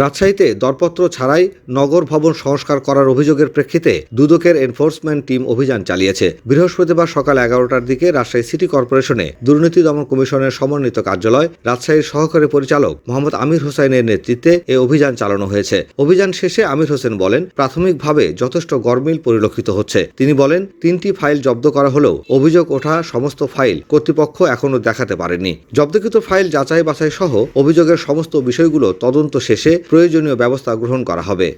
রাজশাহীতে দরপত্র ছাড়াই নগর ভবন সংস্কার করার অভিযোগের প্রেক্ষিতে দুদকের এনফোর্সমেন্ট টিম অভিযান চালিয়েছে। বৃহস্পতিবার সকাল এগারোটার দিকে রাজশাহী সিটি কর্পোরেশনে দুর্নীতি দমন কমিশনের সমন্বিত কার্যালয় রাজশাহীর সহকারী পরিচালক মোহাম্মদ আমির হোসেনের নেতৃত্বে এই অভিযান চালানো হয়েছে। অভিযান শেষে আমির হোসেন বলেন, প্রাথমিকভাবে যথেষ্ট গরমিল পরিলক্ষিত হচ্ছে। তিনি বলেন, তিনটি ফাইল জব্দ করা হলেও অভিযোগ ওঠা সমস্ত ফাইল কর্তৃপক্ষ এখনও দেখাতে পারেনি। জব্দকৃত ফাইল যাচাই বাছাই সহ অভিযোগের সমস্ত বিষয়গুলো তদন্ত শেষে প্রয়োজনীয় ব্যবস্থা গ্রহণ করা হবে।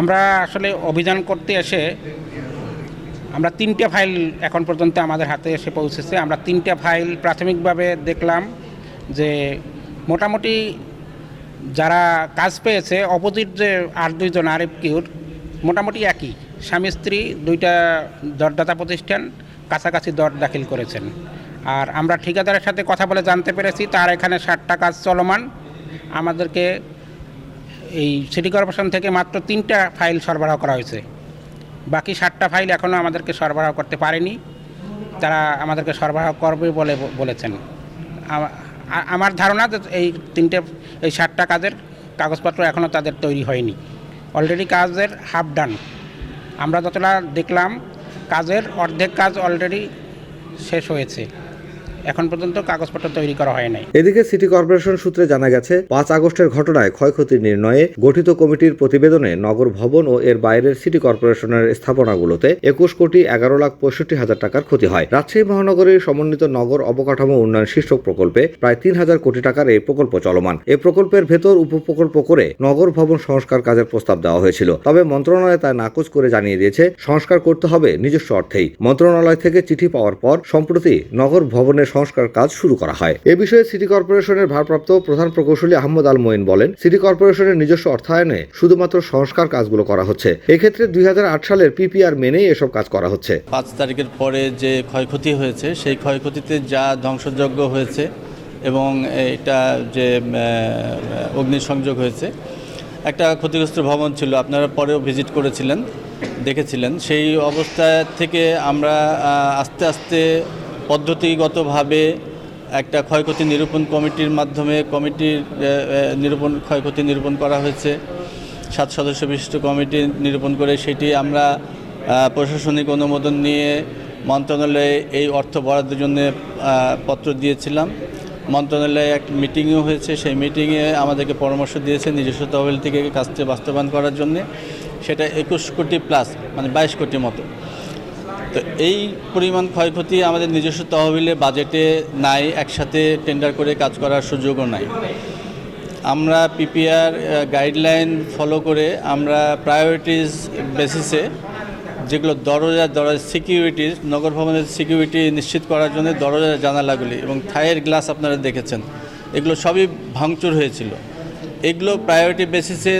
আমরা আসলে অভিযান করতে এসে আমরা তিনটে ফাইল এখন পর্যন্ত আমাদের হাতে এসে পৌঁছেছে। আমরা তিনটে ফাইল প্রাথমিকভাবে দেখলাম যে মোটামুটি যারা কাজ পেয়েছে, অপোজিট যে আর দুইজন আরিফ কিউর, মোটামুটি একই। স্বামী, স্ত্রী, দুইটা দরদাতা প্রতিষ্ঠান, কাছাকাছি দর দাখিল করেছেন। আর আমরা ঠিকাদারের সাথে কথা বলে জানতে পেরেছি, তার এখানে ষাটটা কাজ চলমান। আমাদেরকে এই সিটি কর্পোরেশন থেকে মাত্র তিনটা ফাইল সরবরাহ করা হয়েছে। বাকি ষাটটা ফাইল এখনও আমাদেরকে সরবরাহ করতে পারেনি। তারা আমাদেরকে সরবরাহ করবে বলে বলেছেন। আমার ধারণা যে এই তিনটে, এই ষাটটা কাজের কাগজপত্র এখনও তাদের তৈরি হয়নি। অলরেডি কাজের হাফ ডান। আমরা যতটা দেখলাম, কাজের অর্ধেক কাজ অলরেডি শেষ হয়েছে। এখন পর্যন্ত কাগজপত্র তৈরি করা হয় নাই। এদিকে সিটি কর্পোরেশন সূত্রে জানা গেছে, পাঁচ আগস্টের ঘটনায় ক্ষয়ক্ষতির নির্ণয়ে গঠিত কমিটির প্রতিবেদনে নগর ভবন ও এর বাইরের সিটি কর্পোরেশনের স্থাপনাগুলোতে একুশ কোটি এগারো লাখ পঁয়ষট্টি হাজার টাকার ক্ষতি হয়। রাজশাহী মহানগরীর সমন্বিত নগর অবকাঠামো উন্নয়ন শীর্ষক প্রকল্পে প্রায় তিন হাজার কোটি টাকার এই প্রকল্প চলমান। এই প্রকল্পের ভেতর উপপ্রকল্প করে নগর ভবন সংস্কার কাজের প্রস্তাব দেওয়া হয়েছিল। তবে মন্ত্রণালয় তা নাকচ করে জানিয়ে দিয়েছে, সংস্কার করতে হবে নিজস্ব অর্থেই। মন্ত্রণালয় থেকে চিঠি পাওয়ার পর, সম্প্রতি নগর ভবনের সংস্কার কাজ শুরু করা হয়। এ বিষয়ে সিটি কর্পোরেশনের ভারপ্রাপ্ত প্রধান প্রকৌশলী আহমদ আল মঈন বলেন, সিটি কর্পোরেশনের নিজস্ব অর্থায়নে শুধুমাত্র সংস্কার কাজগুলো করা হচ্ছে। এক্ষেত্রে দু হাজার আট সালের পিপিআর মেনেই এসব কাজ করা হচ্ছে। পাঁচ তারিখের পরে যে ক্ষয়ক্ষতি হয়েছে, সেই ক্ষয়ক্ষতিতে যা ধ্বংসযজ্ঞ হয়েছে এবং এটা যে অগ্নিসংযোগ হয়েছে, একটা ক্ষতিগ্রস্ত ভবন ছিল, আপনারা পরেও ভিজিট করেছিলেন, দেখেছিলেন। সেই অবস্থা থেকে আমরা আস্তে আস্তে পদ্ধতিগতভাবে একটা ক্ষয়ক্ষতি নিরূপণ কমিটির মাধ্যমে কমিটির নিরূপণ, ক্ষয়ক্ষতি নিরূপণ করা হয়েছে। সাত সদস্য বিশিষ্ট কমিটি নিরূপণ করে সেটি আমরা প্রশাসনিক অনুমোদন নিয়ে মন্ত্রণালয়ে এই অর্থ বরাদ্দের জন্য পত্র দিয়েছিলাম। মন্ত্রণালয়ে এক মিটিংও হয়েছে। সেই মিটিংয়ে আমাদেরকে পরামর্শ দিয়েছে নিজস্ব তহবিল থেকে কাজটি বাস্তবায়ন করার জন্য। সেটা একুশ কোটি প্লাস মানে বাইশ কোটি মতো। তো এই পরিমাণ ক্ষয়ক্ষতি আমাদের নিজস্ব তহবিলে, বাজেটে নাই, একসাথে টেন্ডার করে কাজ করার সুযোগও নাই। আমরা পিপিআর গাইডলাইন ফলো করে আমরা প্রায়োরিটিস বেসিসে যেগুলো দরজা দরজা সিকিউরিটি নগর ভবনের সিকিউরিটি নিশ্চিত করার জন্য দরজা, জানালাগুলি এবং থায়ের গ্লাস আপনারা দেখেছেন, এগুলো সবই ভাঙচুর হয়েছিল। এগুলো প্রায়োরিটি বেসিসে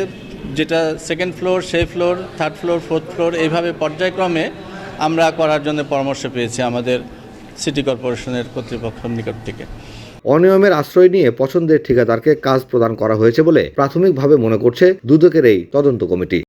যেটা সেকেন্ড ফ্লোর সেই floor third floor fourth floor এইভাবে পর্যায়ক্রমে আমরা করার জন্য পরামর্শ পেয়েছি আমাদের সিটি কর্পোরেশনের কর্তৃপক্ষের নিকট থেকে। অনিয়মের আশ্রয় নিয়ে পছন্দের ঠিকাদারকে কাজ প্রদান করা হয়েছে বলে প্রাথমিকভাবে মনে করছে দুদকের এই তদন্ত কমিটি।